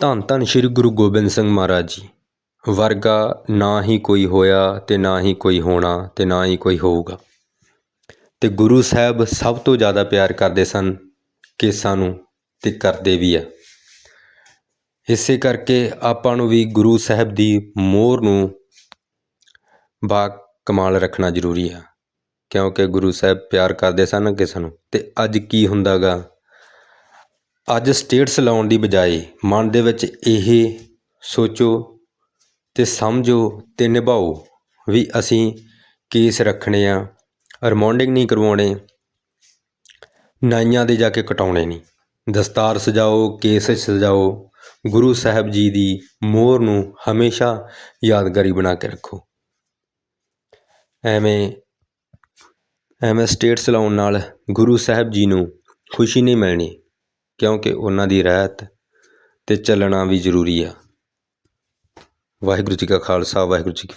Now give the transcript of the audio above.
ਧੰਨ ਧੰਨ ਸ੍ਰੀ ਗੁਰੂ ਗੋਬਿੰਦ ਸਿੰਘ ਮਹਾਰਾਜ ਜੀ। ਵਰਗਾ ਨਾ ਹੀ ਕੋਈ ਹੋਇਆ ਤੇ ਨਾ ਹੀ ਕੋਈ ਹੋਣਾ ਤੇ ਨਾ ਹੀ ਕੋਈ ਹੋਊਗਾ। ਤੇ ਗੁਰੂ ਸਾਹਿਬ ਸਭ ਤੋਂ ਜ਼ਿਆਦਾ ਪਿਆਰ ਕਰਦੇ ਸਨ, ਕੇਸਾਂ ਨੂੰ ਤੇ ਕਰਦੇ ਵੀ ਆ। ਇਸੇ ਕਰਕੇ ਆਪਾਂ ਨੂੰ ਵੀ ਗੁਰੂ ਸਾਹਿਬ ਦੀ ਮੋਹਰ ਨੂੰ ਬਾ ਕਮਾਲ ਰੱਖਣਾ ਜ਼ਰੂਰੀ ਆ। ਕਿਉਂਕਿ ਗੁਰੂ ਸਾਹਿਬ ਪਿਆਰ ਕਰਦੇ ਸਨ ਕਿਸੇ ਨੂੰ। ਤੇ ਅੱਜ ਕੀ ਹੁੰਦਾਗਾ? ਅੱਜ ਸਟੇਟਸ ਲਾਉਣ ਦੀ ਬਜਾਏ ਮਨ ਦੇ ਵਿੱਚ ਇਹ ਸੋਚੋ ਅਤੇ ਸਮਝੋ ਅਤੇ ਨਿਭਾਓ ਵੀ ਅਸੀਂ ਕੇਸ ਰੱਖਣੇ ਆ ਰਿਮੋਂਡਿੰਗ ਨਹੀਂ ਕਰਵਾਉਣੇ, ਨਾਈਆਂ ਦੇ ਜਾ ਕੇ ਕਟਾਉਣੇ ਨਹੀਂ। ਦਸਤਾਰ ਸਜਾਓ, ਕੇਸ ਸਜਾਓ, ਗੁਰੂ ਸਾਹਿਬ ਜੀ ਦੀ ਮੋਹਰ ਨੂੰ ਹਮੇਸ਼ਾ ਯਾਦਗਾਰੀ ਬਣਾ ਕੇ ਰੱਖੋ। ਐਵੇਂ ਐਵੇਂ ਸਟੇਟਸ ਲਾਉਣ ਨਾਲ ਗੁਰੂ ਸਾਹਿਬ ਜੀ ਨੂੰ ਖੁਸ਼ੀ ਨਹੀਂ ਮਿਲਣੀ। ਕਿਉਂਕਿ ਉਹਨਾਂ ਦੀ ਰਹਿਤ ਅਤੇ ਚੱਲਣਾ ਵੀ ਜ਼ਰੂਰੀ ਆ। ਵਾਹਿਗੁਰੂ ਜੀ ਕਾ ਖਾਲਸਾ, ਵਾਹਿਗੁਰੂ ਜੀ ਕੀ ਫਤਿਹ।